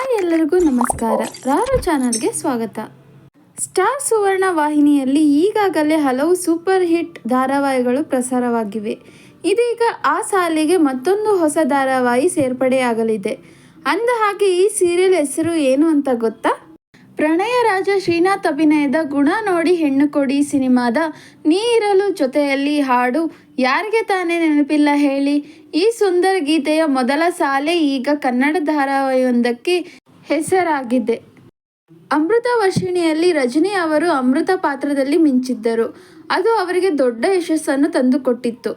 Hi ಎಲ್ಲರಿಗೂ ನಮಸ್ಕಾರ. ರಾರು ಚಾನಲ್ಗೆ ಸ್ವಾಗತ. ಸ್ಟಾರ್ ಸುವರ್ಣ ವಾಹಿನಿಯಲ್ಲಿ ಈಗಾಗಲೇ ಹಲವು ಸೂಪರ್ ಹಿಟ್ ಧಾರಾವಾಹಿಗಳು ಪ್ರಸಾರವಾಗಿವೆ. ಇದೀಗ ಆ ಸಾಲಿಗೆ ಮತ್ತೊಂದು ಹೊಸ ಧಾರಾವಾಹಿ ಸೇರ್ಪಡೆಯಾಗಲಿದೆ. ಅಂದ ಹಾಗೆ ಈ ಸೀರಿಯಲ್ ಹೆಸರು ಏನು ಅಂತ ಗೊತ್ತಾ? ಪ್ರಣಯ ರಾಜ ಶ್ರೀನಾಥ್ ಅಭಿನಯದ ಗುಣ ನೋಡಿ ಹೆಣ್ಣು ಕೊಡಿ ಸಿನಿಮಾದ ನೀ ಇರಲು ಜೊತೆಯಲ್ಲಿ ಹಾಡು. ಯಾರಿಗೆ ತಾನೇ ನೆನಪಿಲ್ಲ ಹೇಳಿ. ಈ ಸುಂದರ ಗೀತೆಯ ಮೊದಲ ಸಾಲೆ ಈಗ ಕನ್ನಡ ಧಾರಾವಾಹಿಯೊಂದಕ್ಕೆ ಹೆಸರಾಗಿದೆ. ಅಮೃತ ವರ್ಷಿಣಿಯಲ್ಲಿ ರಜನಿ ಅವರು ಅಮೃತ ಪಾತ್ರದಲ್ಲಿ ಮಿಂಚಿದ್ದರು. ಅದು ಅವರಿಗೆ ದೊಡ್ಡ ಯಶಸ್ಸನ್ನು ತಂದುಕೊಟ್ಟಿತ್ತು.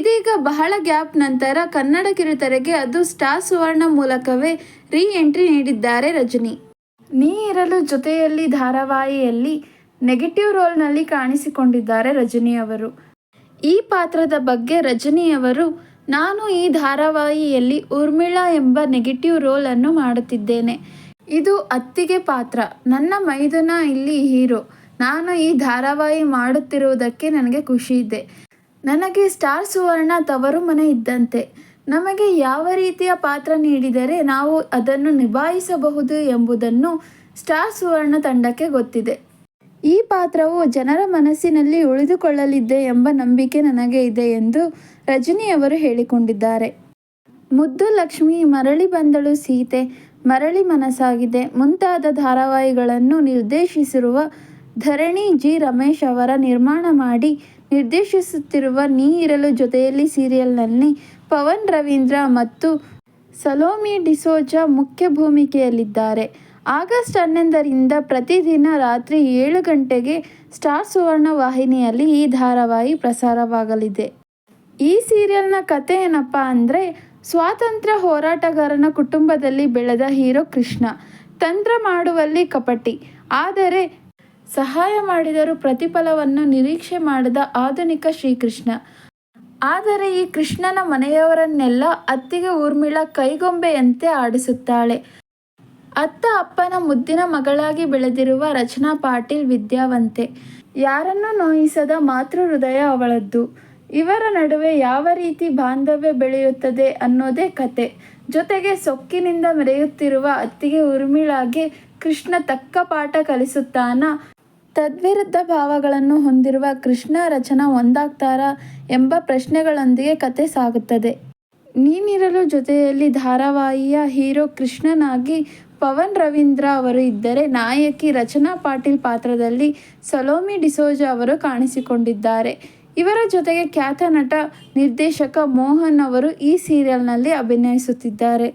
ಇದೀಗ ಬಹಳ ಗ್ಯಾಪ್ ನಂತರ ಕನ್ನಡ ಕಿರುತೆರೆಗೆ ಅದು ಸ್ಟಾರ್ ಸುವರ್ಣ ಮೂಲಕವೇ ರೀ ಎಂಟ್ರಿ ನೀಡಿದ್ದಾರೆ ರಜನಿ. ನೀ ಇರಲು ಜೊತೆಯಲ್ಲಿ ಧಾರಾವಾಹಿಯಲ್ಲಿ ನೆಗೆಟಿವ್ ರೋಲ್ನಲ್ಲಿ ಕಾಣಿಸಿಕೊಂಡಿದ್ದಾರೆ ರಜನಿ ಅವರು. ಈ ಪಾತ್ರದ ಬಗ್ಗೆ ರಜನಿಯವರು ನಾನು ಈ ಧಾರಾವಾಹಿಯಲ್ಲಿ ಉರ್ಮಿಳಾ ಎಂಬ ನೆಗೆಟಿವ್ ರೋಲ್ ಅನ್ನು ಮಾಡುತ್ತಿದ್ದೇನೆ. ಇದು ಅತ್ತಿಗೆ ಪಾತ್ರ. ನನ್ನ ಮೈದುನ ಇಲ್ಲಿ ಹೀರೋ. ನಾನು ಈ ಧಾರಾವಾಹಿ ಮಾಡುತ್ತಿರುವುದಕ್ಕೆ ನನಗೆ ಖುಷಿ ಇದೆ. ನನಗೆ ಸ್ಟಾರ್ ಸುವರ್ಣ ತವರು ಮನೆ ಇದ್ದಂತೆ. ನಮಗೆ ಯಾವ ರೀತಿಯ ಪಾತ್ರ ನೀಡಿದರೆ ನಾವು ಅದನ್ನು ನಿಭಾಯಿಸಬಹುದು ಎಂಬುದನ್ನು ಸ್ಟಾರ್ ಸುವರ್ಣ ತಂಡಕ್ಕೆ ಗೊತ್ತಿದೆ. ಈ ಪಾತ್ರವು ಜನರ ಮನಸ್ಸಿನಲ್ಲಿ ಉಳಿದುಕೊಳ್ಳಲಿದೆ ಎಂಬ ನಂಬಿಕೆ ನನಗೆ ಇದೆ ಎಂದು ರಜನಿಯವರು ಹೇಳಿಕೊಂಡಿದ್ದಾರೆ. ಮುದ್ದು ಲಕ್ಷ್ಮಿ ಮರಳಿ ಬಂದಳು ಸೀತೆ, ಮರಳಿ ಮನಸ್ಸಾಗಿದೆ. ಮುಂತಾದ ಧಾರಾವಾಹಿಗಳನ್ನು ನಿರ್ದೇಶಿಸಿರುವ ಧರಣಿ ಜಿ ರಮೇಶ್ ಅವರ ನಿರ್ಮಾಣ ಮಾಡಿ ನಿರ್ದೇಶಿಸುತ್ತಿರುವ ನೀ ಇರಲು ಜೊತೆಯಲ್ಲಿ ಸೀರಿಯಲ್ನಲ್ಲಿ ಪವನ್, ರವೀಂದ್ರ ಮತ್ತು ಸಲೋಮಿ ಡಿಸೋಜಾ ಮುಖ್ಯ ಭೂಮಿಕೆಯಲ್ಲಿದ್ದಾರೆ. ಆಗಸ್ಟ್ ಹನ್ನೊಂದರಿಂದ ಪ್ರತಿದಿನ ರಾತ್ರಿ ಏಳು ಗಂಟೆಗೆ ಸ್ಟಾರ್ ಸುವರ್ಣ ವಾಹಿನಿಯಲ್ಲಿ ಈ ಧಾರಾವಾಹಿ ಪ್ರಸಾರವಾಗಲಿದೆ. ಈ ಸೀರಿಯಲ್ನ ಕತೆ ಏನಪ್ಪ ಅಂದರೆ, ಸ್ವಾತಂತ್ರ್ಯ ಹೋರಾಟಗಾರನ ಕುಟುಂಬದಲ್ಲಿ ಬೆಳೆದ ಹೀರೋ ಕೃಷ್ಣ. ತಂತ್ರ ಮಾಡುವಲ್ಲಿ ಕಪಟಿ. ಆದರೆ ಸಹಾಯ ಮಾಡಿದರೂ ಪ್ರತಿಫಲವನ್ನು ನಿರೀಕ್ಷೆ ಮಾಡದ ಆಧುನಿಕ ಶ್ರೀಕೃಷ್ಣ. ಆದರೆ ಈ ಕೃಷ್ಣನ ಮನೆಯವರನ್ನೆಲ್ಲ ಅತ್ತಿಗೆ ಊರ್ಮಿಳ ಕೈಗೊಂಬೆಯಂತೆ ಆಡಿಸುತ್ತಾಳೆ. ಅತ್ತ ಅಪ್ಪನ ಮುದ್ದಿನ ಮಗಳಾಗಿ ಬೆಳೆದಿರುವ ರಚನಾ ಪಾಟೀಲ್ ವಿದ್ಯಾವಂತೆ. ಯಾರನ್ನೂ ನೋಯಿಸದ ಮಾತೃ ಹೃದಯ ಅವಳದ್ದು. ಇವರ ನಡುವೆ ಯಾವ ರೀತಿ ಬಾಂಧವ್ಯ ಬೆಳೆಯುತ್ತದೆ ಅನ್ನೋದೇ ಕತೆ. ಜೊತೆಗೆ ಸೊಕ್ಕಿನಿಂದ ಮೆರೆಯುತ್ತಿರುವ ಅತ್ತಿಗೆ ಊರ್ಮಿಳಾಗೆ ಕೃಷ್ಣ ತಕ್ಕ ಪಾಠ ಕಲಿಸುತ್ತಾನ ತದ್ವಿರುದ್ಧ ಭಾವಗಳನ್ನು ಹೊಂದಿರುವ ಕೃಷ್ಣ ರಚನಾ ಒಂದಾಗ್ತಾರಾ ಎಂಬ ಪ್ರಶ್ನೆಗಳೊಂದಿಗೆ ಕತೆ ಸಾಗುತ್ತದೆ. ನೀನಿರಲು ಜೊತೆಯಲ್ಲಿ ಧಾರಾವಾಹಿಯ ಹೀರೋ ಕೃಷ್ಣನಾಗಿ ಪವನ್ ರವೀಂದ್ರ ಅವರು ಇದ್ದರೆ ನಾಯಕಿ ರಚನಾ ಪಾಟೀಲ್ ಪಾತ್ರದಲ್ಲಿ ಸಲೋಮಿ ಡಿಸೋಜ ಅವರು ಕಾಣಿಸಿಕೊಂಡಿದ್ದಾರೆ. ಇವರ ಜೊತೆಗೆ ಖ್ಯಾತ ನಟ ನಿರ್ದೇಶಕ ಮೋಹನ್ ಅವರು ಈ ಸೀರಿಯಲ್ನಲ್ಲಿ ಅಭಿನಯಿಸುತ್ತಿದ್ದಾರೆ.